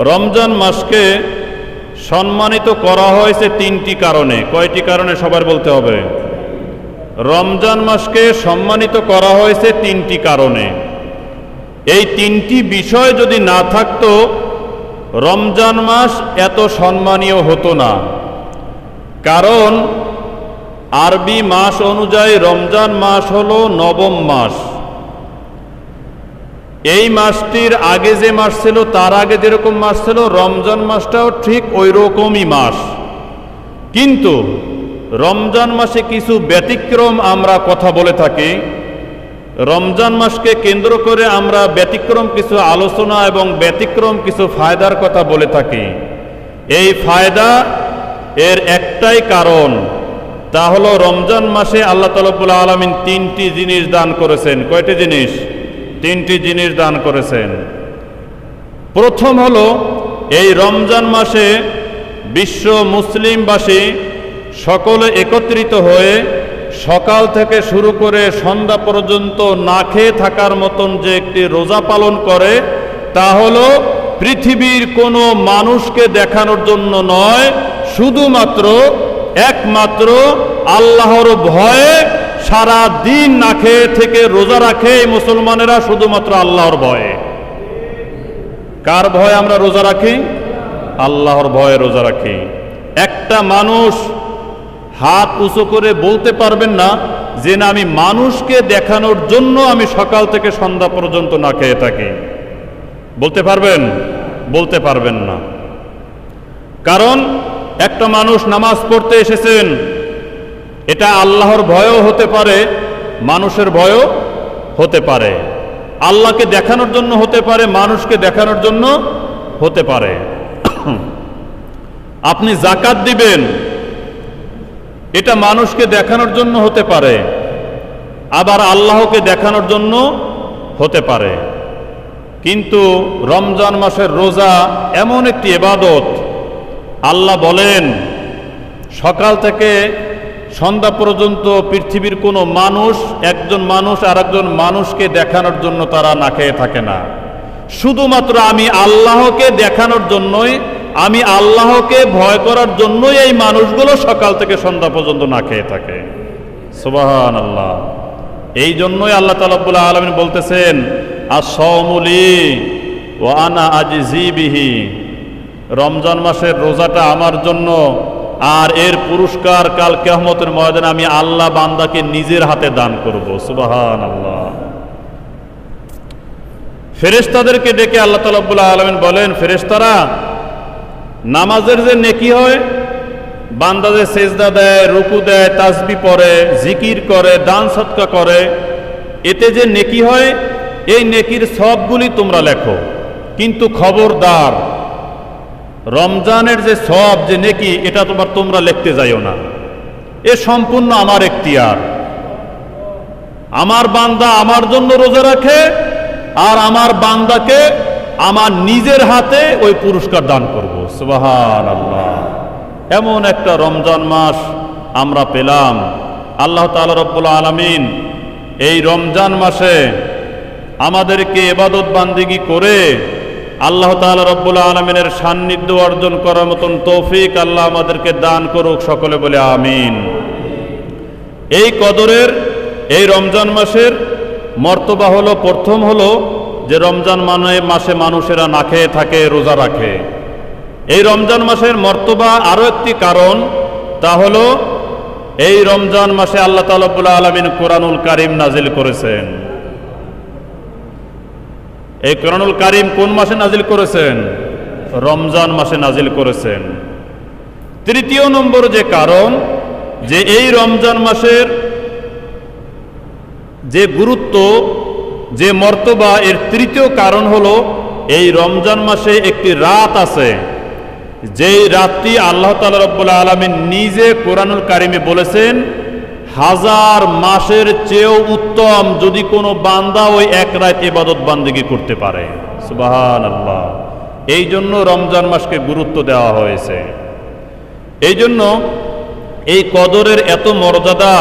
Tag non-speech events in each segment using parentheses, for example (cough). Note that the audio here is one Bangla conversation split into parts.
রমজান মাসকে সম্মানিত করা হয়েছে তিনটি কারণে। কয়টি কারণে সবার বলতে হবে? রমজান মাসকে সম্মানিত করা হয়েছে তিনটি কারণে। এই তিনটি বিষয় যদি না থাকতো, রমজান মাস এত সম্মানীয় হতো না। কারণ, আরবি মাস অনুযায়ী রমজান মাস হলো নবম মাস। এই মাসটির আগে যে মাস ছিল, তার আগে যেরকম মাস ছিল, রমজান মাসটাও ঠিক ওই রকমই মাস। কিন্তু রমজান মাসে কিছু ব্যতিক্রম আমরা কথা বলে থাকি। রমজান মাসকে কেন্দ্র করে আমরা ব্যতিক্রম কিছু আলোচনা এবং ব্যতিক্রম কিছু ফায়দার কথা বলে থাকি। এই ফায়দা এর একটাই কারণ, তা হলো রমজান মাসে আল্লাহ তালবুল আলমিন তিনটি জিনিস দান করেছেন। কয়টি জিনিস? তিনটি জিনিস দান করেছেন। প্রথম হলো, এই রমজান মাসে বিশ্ব মুসলিমবাসী সকলে একত্রিত হয়ে সকাল থেকে শুরু করে সন্ধ্যা পর্যন্ত না খেয়ে থাকার মতন যে একটি রোজা পালন করে, তা হলো পৃথিবীর কোনো মানুষকে দেখানোর জন্য নয়, শুধুমাত্র একমাত্র আল্লাহর ভয়ে সারা দিন না খেয়ে থেকে রোজা রাখে মুসলমানেরা শুধুমাত্র আল্লাহর ভয়ে। কার ভয়ে আমরা রোজা রাখি? আল্লাহর ভয়ে রোজা রাখি। একটা মানুষ হাত উঁচু করে বলতে পারবেন না, যে না আমি মানুষকে দেখানোর জন্য আমি সকাল থেকে সন্ধ্যা পর্যন্ত না খেয়ে থাকি। বলতে পারবেন? বলতে পারবেন না। কারণ একটা মানুষ নামাজ পড়তে এসেছেন এটা আল্লাহর ভয়ও হতে পারে, মানুষের ভয়ও হতে পারে। আল্লাহকে দেখানোর জন্য হতে পারে, মানুষকে দেখানোর জন্য হতে পারে। (coughs) আপনি জাকাত দিবেন, এটা মানুষকে দেখানোর জন্য হতে পারে, আবার আল্লাহকে দেখানোর জন্য হতে পারে। কিন্তু রমজান মাসের রোজা এমন একটি এবাদত, আল্লাহ বলেন, সকাল থেকে সন্ধ্যা পর্যন্ত পৃথিবীর কোনো মানুষ, একজন মানুষ আর একজন মানুষকে দেখানোর জন্য তারা না খেয়ে থাকে না। শুধুমাত্র আমি আল্লাহকে দেখানোর জন্যই, আমি আল্লাহকে ভয় করার জন্যই এই মানুষগুলো সকাল থেকে সন্ধ্যা পর্যন্ত না খেয়ে থাকে। সুবাহান আল্লাহ এই জন্যই আল্লাহ তালাবুল্লাহ আলমিন বলতেছেন আসমুলি ও আনা আজিবিহি রমজান মাসের রোজাটা আমার জন্য আর এর পুরস্কার কাল কেহমতের ময়দানে আমি আল্লাহ বান্দাকে নিজের হাতে দান করব। সুবাহান আল্লাহ ফেরেস্তাদেরকে ডেকে আল্লাহ তালাবুল্লাহ আলমিন বলেন ফেরেস্তারা নামাজের যে নেকি হয়, বান্দা যে সেজদা দেয়, রুকু দেয়, তাসবি পড়ে, জিকির করে, দান সৎকা করে, এতে যে নেকি হয়, এই নেকির সবগুলি তোমরা লেখো। কিন্তু খবরদার রমজানের যে সব যে নেকি, এটা তোমার তোমরা লিখতে যাইও না। এ সম্পূর্ণ আমার এখতিয়ার। আমার বান্দা আমার জন্য রোজা রাখে, আর আমার বান্দাকে আমার নিজের হাতে ওই পুরস্কার দান করব। সুবাহান আল্লাহ এমন একটা রমজান মাস আমরা পেলাম। আল্লাহ তালা রব্বুল আলমিন এই রমজান মাসে আমাদেরকে এবাদত বান্দিগি করে আল্লাহ তালা রব্বুল আলমিনের সান্নিধ্য অর্জন করার মতন তৌফিক আল্লাহ আমাদেরকে দান করুক সকলে বলে আমিন। এই কদরের, এই রমজান মাসের মর্তবা হলো, প্রথম হলো যে রমজান মানে মাসে মানুষেরা না খেয়ে থাকে, রোজা রাখে। এই রমজান মাসের মর্তবা আরও একটি কারণ, তা হলো এই রমজান মাসে আল্লাহ তালবুল্লাহ আলমিন কোরআনুল কারিম নাজিল করেছেন। এই কোরআনুল কারিম কোন মাসে নাজিল করেছেন? রমজান মাসে নাজিল করেছেন। তৃতীয় নম্বর যে কারণ, যে এই রমজান মাসের যে গুরুত্ব, যে মর্তবা, এর তৃতীয় কারণ হলো এই রমজান মাসে একটি রাত আছে। যেই রাতটি আল্লাহ তালা রব্বুল্লা আলমিন নিজে কোরআনুল কারিমে বলেছেন হাজার মাসের চেয়েও উত্তম যদি কোনো বান্দা ওই এক রাত ইবাদত বান্দিগি করতে পারে। সুবাহান আল্লাহ এই জন্য রমজান মাসকে গুরুত্ব দেওয়া হয়েছে। এই জন্য এই কদরের এত মর্যাদা,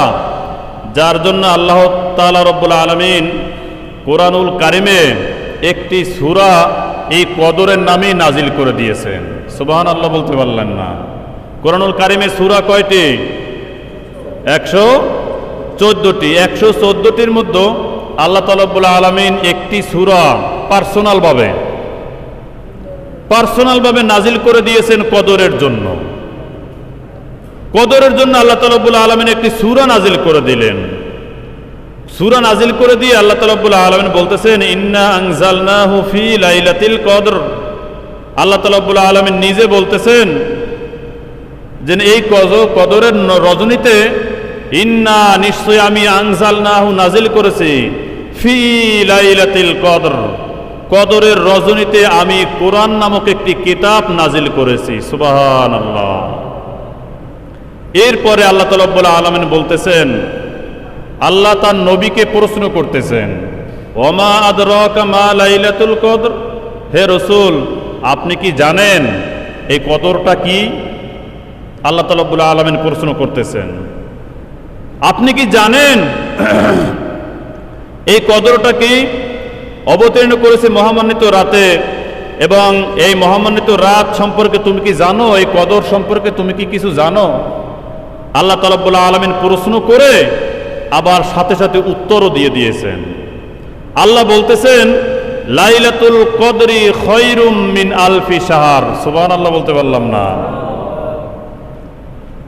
যার জন্য আল্লাহ তালা রব্বুল আলমিন কোরআনুল কারিমে একটি সুরা এই কদরের নামেই নাজিল করে দিয়েছেন। সুবাহান আল্লাহ বলতে পারলেন না। কোরআনুল কারিমে সুরা কয়টি? একশো চোদ্দটি, একশো চোদ্দটির মধ্যে আল্লাহ তালাবুল আলমিন একটি সুরা পার্সোনালভাবে পার্সোনালভাবে নাজিল করে দিয়েছেন কদরের জন্য। কদরের জন্য আল্লাহ তালাবুল আলমিন একটি সুরা নাজিল করে দিলেন। সুরা নাজিল করে দিয়ে আল্লাহ তালাবুল আলমিন বলতেছেন, ইন্না আংজালনা কদর। আল্লাহ তালাবুল আলমিন নিজে বলতেছেন যে, এই কদরের রজনীতে ইন্না নিশ্চয় আমি আংজালনাহু নাজিল করেছি ফি লাইলাতিল কদর। কদরের রজনীতে আমি কোরআন নামক একটি কিতাব নাজিল করেছি সুবাহান আল্লাহ এরপরে আল্লাহ তালাবুল আলমিন বলতেছেন, আল্লাহ তার নবীকে প্রশ্ন করতেছেন, ওমা আদরকা মা লাইলাতুল কদর? হে রসুল, আপনি কি জানেন এই কদরটা কি? আল্লাহ তালাবুল আলমিন প্রশ্ন করতেছেন আপনি কি জানেন এই কদরটা কি? অবতীর্ণ করেছে মহামান্বিত রাতে এবং এই মহামান্বিত রাত সম্পর্কে তুমি কি জানো? এই কদর সম্পর্কে তুমি কি কিছু জানো? আল্লাহ তালাবুল্লাহ আলমিন প্রশ্ন করে আবার সাথে সাথে উত্তরও দিয়ে দিয়েছেন। আল্লাহ বলতেছেন, লাইলাতুল কদরি খৈরুম মিন আলফি সাহার সুবান আল্লাহ বলতে পারলাম না।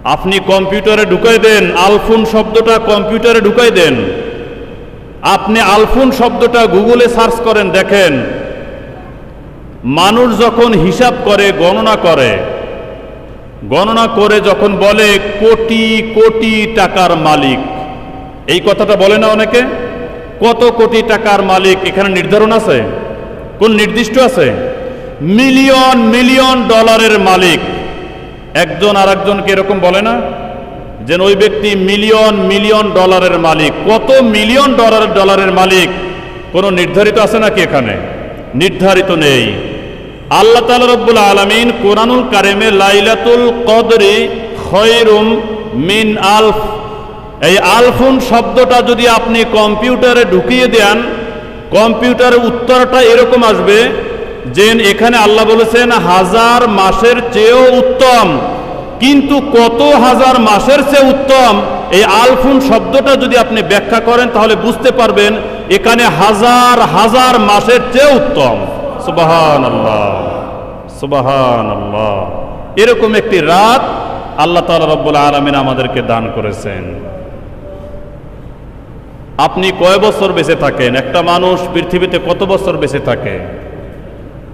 আপনি কম্পিউটারে ঢুকাই দেন, আলফুন শব্দটা কম্পিউটারে ঢুকাই দেন। আপনি আলফুন শব্দটা গুগলে সার্চ করেন, দেখেন। মানুষ যখন হিসাব করে, গণনা করে। গণনা করে যখন বলে, কোটি কোটি টাকার মালিক। এই কথাটা বলে না অনেকে? কত কোটি টাকার মালিক? এখানে নির্ধারণ আছে? কোন নির্দিষ্ট আছে? মিলিয়ন মিলিয়ন ডলারের মালিক। একজন আর একজনকে এরকম বলে না যে ওই ব্যক্তি মিলিয়ন মিলিয়ন ডলারের মালিক। কত মিলিয়ন ডলারের ডলারের মালিক? কোনো নির্ধারিত আছে নাকি এখানে? নির্ধারিত নেই। আল্লাহ তালা রব্বুল আলমিন কোরআনুল কারিমে লাইলাতুল কদরি খয়রুম মিন আলফ। এই আলফুন শব্দটা যদি আপনি কম্পিউটারে ঢুকিয়ে দেন, কম্পিউটারের উত্তরটা এরকম আসবে যে এখানে আল্লাহ বলেছেন, হাজার মাসের চেয়েও উত্তম। কিন্তু কত হাজার মাসের চেয়ে উত্তম? এই আলফুন শব্দটা যদি আপনি ব্যাখ্যা করেন, তাহলে বুঝতে পারবেন এখানে হাজার হাজার মাসের চেয়ে উত্তম। সুবাহান আল্লাহ সুবাহান আল্লাহ এরকম একটি রাত আল্লাহ তালা রব্বুল আলমিন আমাদেরকে দান করেছেন। আপনি কয় বছর বেঁচে থাকেন? একটা মানুষ পৃথিবীতে কত বছর বেঁচে থাকে?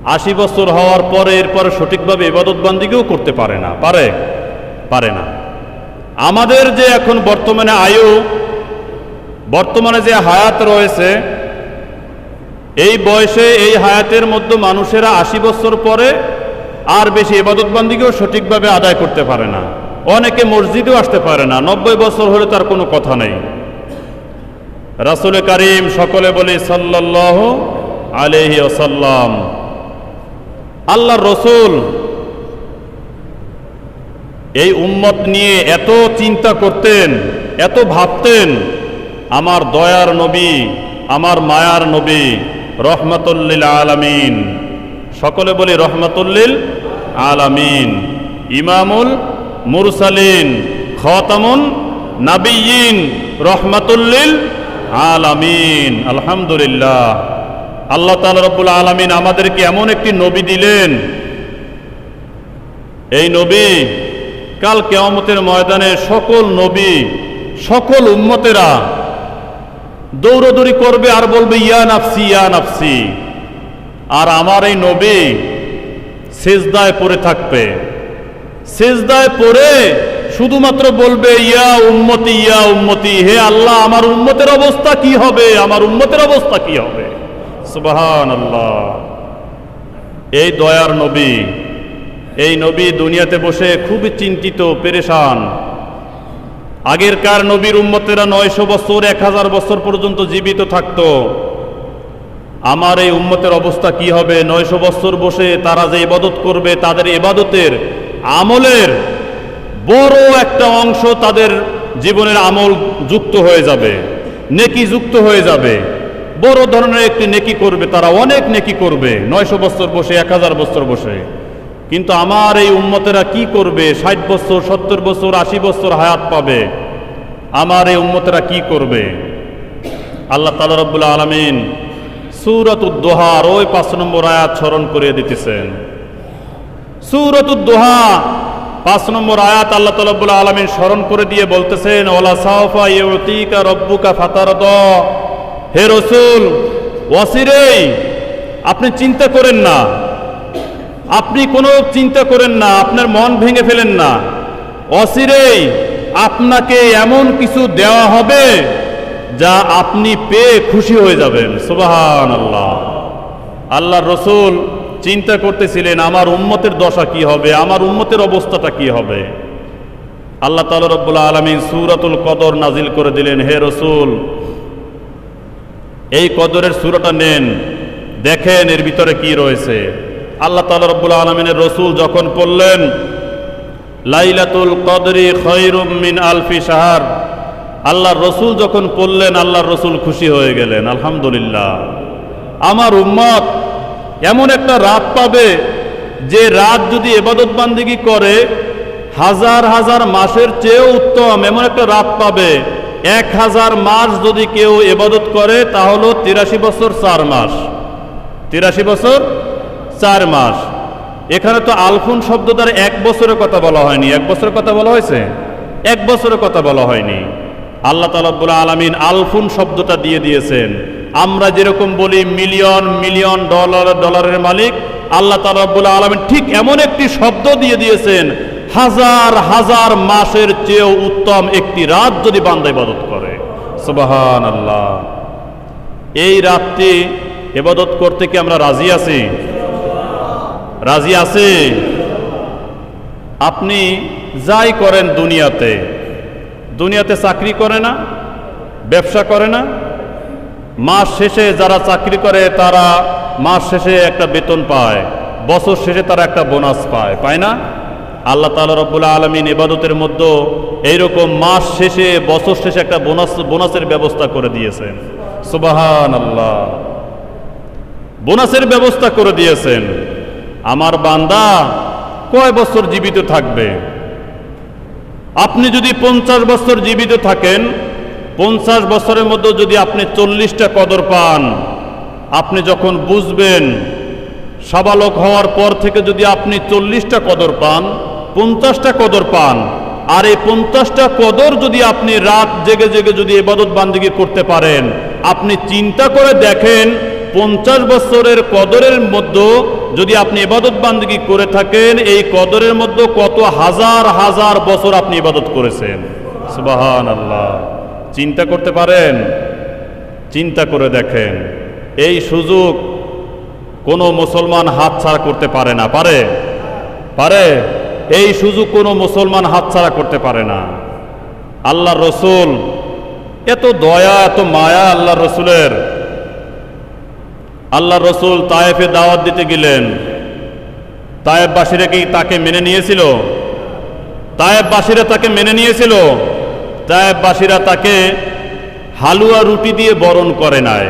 আশি বছর হওয়ার পরে এরপরে সঠিকভাবে ইবাদত বান্দিকেও করতে পারে না। পারে? পারে না। আমাদের যে এখন বর্তমানে আয়ু, বর্তমানে যে হায়াত রয়েছে, এই বয়সে এই হায়াতের মধ্যে মানুষেরা আশি বছর পরে আর বেশি ইবাদত বান্দিকেও সঠিকভাবে আদায় করতে পারে না। অনেকে মসজিদেও আসতে পারে না। নব্বই বছর হলে তার কোনো কথা নেই। রাসুল করিম সকলে বলি সাল্লাহ আলহি আসাল্লাম আল্লাহ রসুল এই উম্মত নিয়ে এত চিন্তা করতেন, এত ভাবতেন, আমার দয়ার নবী, আমার মায়ার নবী, রহমতুল্লিল আলামিন। সকলে বলি রহমতুল্লিল আলামিন। ইমামুল মুরসালিন, খতামুন নাবিয়িন রহমতুল্লিল আলামিন। আলহামদুলিল্লাহ। আল্লাহ তালা রব্বুল আলমিন আমাদেরকে এমন একটি নবী দিলেন। এই নবী কাল কেয়ামতের ময়দানে সকল নবী, সকল উম্মতেরা দৌড়দৌড়ি করবে আর বলবে, ইয়া নাফসি ইয়া নাফসি। আর আমার এই নবী সেজদায় পড়ে থাকবে। সেজদায় পড়ে শুধুমাত্র বলবে, ইয়া উম্মতি ইয়া উম্মতি, হে আল্লাহ, আমার উম্মতের অবস্থা কি হবে? আমার উম্মতের অবস্থা কি হবে? এই দয়ার নবী, এই নবী দুনিয়াতে বসে খুবই চিন্তিত, পেরেশান। আগেরকার নবীর উম্মতেরা নয়শো বছর, এক হাজার বছর পর্যন্ত জীবিত থাকত। আমার এই উম্মতের অবস্থা কি হবে? নয়শো বছর বসে তারা যে ইবাদত করবে, তাদের ইবাদতের আমলের বড় একটা অংশ তাদের জীবনের আমল যুক্ত হয়ে যাবে, নেকি যুক্ত হয়ে যাবে। বড় ধরনের একটি নেকি করবে, তারা অনেক নেকি করবে, নয়শো বছর বসে, এক হাজার বছর বসে। কিন্তু আমার এই উম্মতেরা কি করবে? ষাট বছর, সত্তর বছর, আশি বছর হায়াত পাবে। আমার এই উম্মতেরা কি করবে? আল্লাহ তালা রব্বুল্লা আলমিন সুরত উদ্দোহার ওই পাঁচ নম্বর আয়াত স্মরণ করিয়ে দিতেছেন। সুরত উদ্দোহা পাঁচ নম্বর আয়াত আল্লাহ তালাবুল আলমিন স্মরণ করে দিয়ে বলতেছেন ওলা সাহফা ইউতিকা রব্বুকা ফাতারদ। হে রসুল, ওয়াসিরেই, আপনি চিন্তা করেন না। আপনি কোনো চিন্তা করেন না, আপনার মন ভেঙে ফেলেন না। অসিরেই আপনাকে এমন কিছু দেওয়া হবে যা আপনি পেয়ে খুশি হয়ে যাবেন। সুবাহান আল্লাহ আল্লাহ রসুল চিন্তা করতেছিলেন, আমার উম্মতের দশা কি হবে, আমার উম্মতের অবস্থাটা কি হবে। আল্লাহ তালা রব্বুল্লা আলমিন সুরাতুল কদর নাজিল করে দিলেন, হে রসুল এই কদরের সুরাটা নেন। দেখেন এর ভিতরে কি রয়েছে। আল্লাহ তালা রব্বুল আলমিনের রসুল যখন পড়লেন, লাইলাতুল কদরি খৈরুম মিন আলফি সাহার আল্লাহর রসুল যখন পড়লেন, আল্লাহর রসুল খুশি হয়ে গেলেন, আলহামদুলিল্লাহ। আমার উম্মত এমন একটা রাত পাবে, যে রাত যদি এবাদত বান্দিগি করে, হাজার হাজার মাসের চেয়েও উত্তম এমন একটা রাত পাবে এক হাজার মাস যদি কেউ এবাদত করে, তাহলে তিরাশি বছর চার মাস। তিরাশি বছর চার মাস। এখানে তো আলফুন শব্দ দ্বারা এক বছরের কথা বলা হয়নি। এক বছরের কথা বলা হয়েছে? এক বছরের কথা বলা হয়নি। আল্লাহ তালাবুল আলমিন আলফুন শব্দটা দিয়ে দিয়েছেন। আমরা যেরকম বলি মিলিয়ন মিলিয়ন ডলার, ডলারের মালিক, আল্লাহ তালাবুল আলমিন ঠিক এমন একটি শব্দ দিয়ে দিয়েছেন হাজার হাজার মাসের চেয়েও উত্তম একটি রাত যদি বান্দা ইবাদত করে। সুবাহান আল্লাহ এই রাতটি এবাদত করতে কি আমরা রাজি আছি? রাজি আছি? আপনি যাই করেন দুনিয়াতে দুনিয়াতে চাকরি করে না, ব্যবসা করে না, মাস শেষে যারা চাকরি করে তারা মাস শেষে একটা বেতন পায়, বছর শেষে তারা একটা বোনাস পায় পায় না? আল্লাহ তালা রব্বুল্লা আলমিন এবাদতের মধ্যে এইরকম মাস শেষে, বছর শেষে একটা বোনাস, বোনাসের ব্যবস্থা করে দিয়েছেন। সুবাহান আল্লাহ বোনাসের ব্যবস্থা করে দিয়েছেন। আমার বান্দা কয় বছর জীবিত থাকবে? আপনি যদি পঞ্চাশ বছর জীবিত থাকেন, পঞ্চাশ বছরের মধ্যে যদি আপনি চল্লিশটা কদর পান, আপনি যখন বুঝবেন, সাবালক হওয়ার পর থেকে যদি আপনি চল্লিশটা কদর পান পঞ্চাশটা কদর পান, আর এই পঞ্চাশটা কদর যদি আপনি রাত জেগে জেগে যদি এবাদত বান্দিগি করতে পারেন, আপনি চিন্তা করে দেখেন পঞ্চাশ বছরের কদরের মধ্যে যদি আপনি ইবাদত বান্দিগি করে থাকেন, এই কদরের মধ্যে কত হাজার হাজার বছর আপনি ইবাদত করেছেন। সুবাহান আল্লাহ চিন্তা করতে পারেন? চিন্তা করে দেখেন। এই সুযোগ কোনো মুসলমান হাতছাড়া করতে পারে না। পারে? পারে? এই সুযোগ কোনো মুসলমান হাতছাড়া করতে পারে না। আল্লাহ রসুল, এত দয়া, এত মায়া আল্লাহ রসুলের। আল্লাহ রসুল তায়েফে দাওয়াত দিতে গেলেন। তায়েববাসীরা কি তাকে মেনে নিয়েছিল? তায়েববাসীরা তাকে মেনে নিয়েছিল। তায়েববাসীরা তাকে হালুয়া রুটি দিয়ে বরণ করে নাই।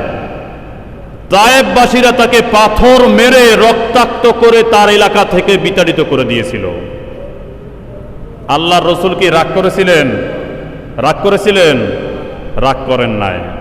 তায়েববাসীরা তাকে পাথর মেরে রক্তাক্ত করে তার এলাকা থেকে বিতাড়িত করে দিয়েছিল। আল্লাহর রসুল কি রাগ করেছিলেন? রাগ করেছিলেন? রাগ করেন নাই।